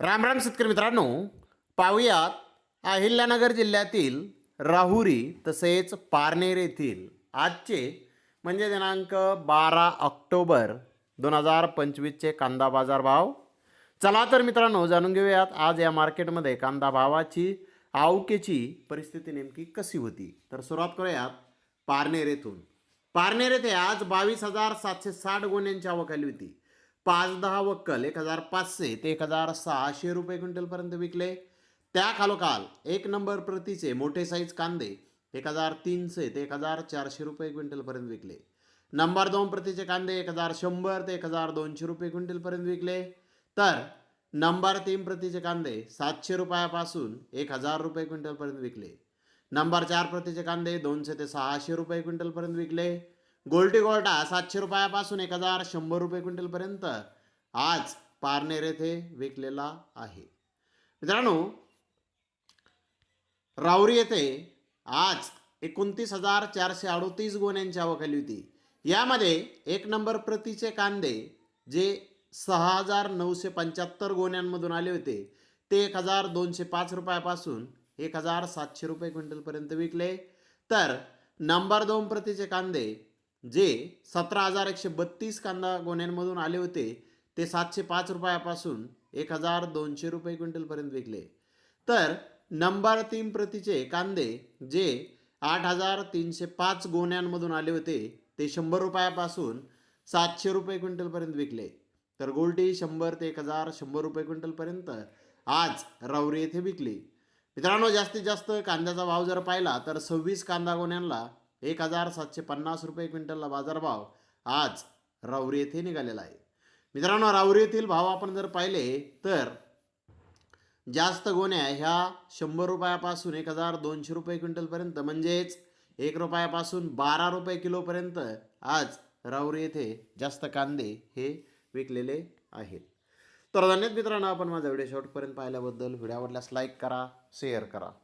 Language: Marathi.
राम राम शेतकरी मित्रांनो पाहुयात अहिल्यानगर जिल्ह्यातील राहुरी तसेच पारनेर येथील आजचे म्हणजे दिनांक बारा ऑक्टोबर दोन हजार पंचवीसचे कांदा बाजार भाव. चला तर मित्रांनो जाणून घेऊयात आज या मार्केटमध्ये कांदा भावाची आवकेची परिस्थिती नेमकी कशी होती? तर सुरुवात करूयात पारनेर येथून. पारनेर येथे आज बावीस हजार सातशे साठ गुन्ह्यांची आवक आली होती. पाच दहा वक्कल एक हजार पाचशे ते एक हजार सहाशे रुपये क्विंटलपर्यंत विकले. त्या खालोखाल एक नंबर प्रतीचे मोठे साईज कांदे एक हजार तीनशे ते एक हजार चारशे रुपये क्विंटलपर्यंत विकले. नंबर दोन प्रतीचे कांदे एक हजार शंभर ते एक हजार दोनशे रुपये क्विंटलपर्यंत विकले. तर नंबर तीन प्रतीचे कांदे सातशे रुपयापासून एक हजार रुपये क्विंटलपर्यंत विकले. नंबर चार प्रतीचे कांदे दोनशे ते सहाशे रुपये क्विंटलपर्यंत विकले. गोल्टी गोल्टा सातशे रुपयापासून एक हजार शंभर रुपये क्विंटलपर्यंत आज पारनेर येथे विकलेला आहे. मित्रांनो रावरी येथे आज एकोणतीस हजार चारशे अडोतीस गोण्यांची आवक आली होती. यामध्ये एक नंबर प्रतीचे कांदे जे सहा हजार नऊशे पंच्याहत्तर गोण्यांमधून आले होते ते एक हजार दोनशे पाच रुपयापासून एक हजार सातशे रुपये क्विंटलपर्यंत विकले. तर नंबर दोन प्रतीचे कांदे जे सतरा हजार एकशे बत्तीस कांदा गोण्यांमधून आले होते ते सातशे पाच रुपयापासून एक हजार दोनशे रुपये क्विंटलपर्यंत विकले. तर नंबर तीन प्रतीचे कांदे जे आठ हजार तीनशे पाच गोण्यांमधून आले होते ते शंभर रुपयापासून सातशे रुपये क्विंटलपर्यंत विकले. तर गोल्टी शंभर ते एक हजार शंभर रुपये क्विंटलपर्यंत आज रावरी येथे विकली. मित्रांनो जास्तीत जास्त कांद्याचा भाव जर पाहिला तर सव्वीस कांदा गोण्यांना एक हजार सातशे पन्नास रुपये क्विंटलला बाजारभाव आज राऊरी येथे निघालेला आहे. मित्रांनो राऊरी येथील भाव आपण जर पाहिले तर जास्त गोण्या ह्या शंभर रुपयापासून एक हजार दोनशे रुपये क्विंटलपर्यंत म्हणजेच एक रुपयापासून बारा रुपये किलोपर्यंत आज राऊरी येथे जास्त कांदे हे विकलेले आहेत. तर धन्यवाद मित्रांनो आपण माझा व्हिडिओ शेवटपर्यंत पाहिल्याबद्दल व्हिडिओ आवडल्यास लाईक करा शेअर करा.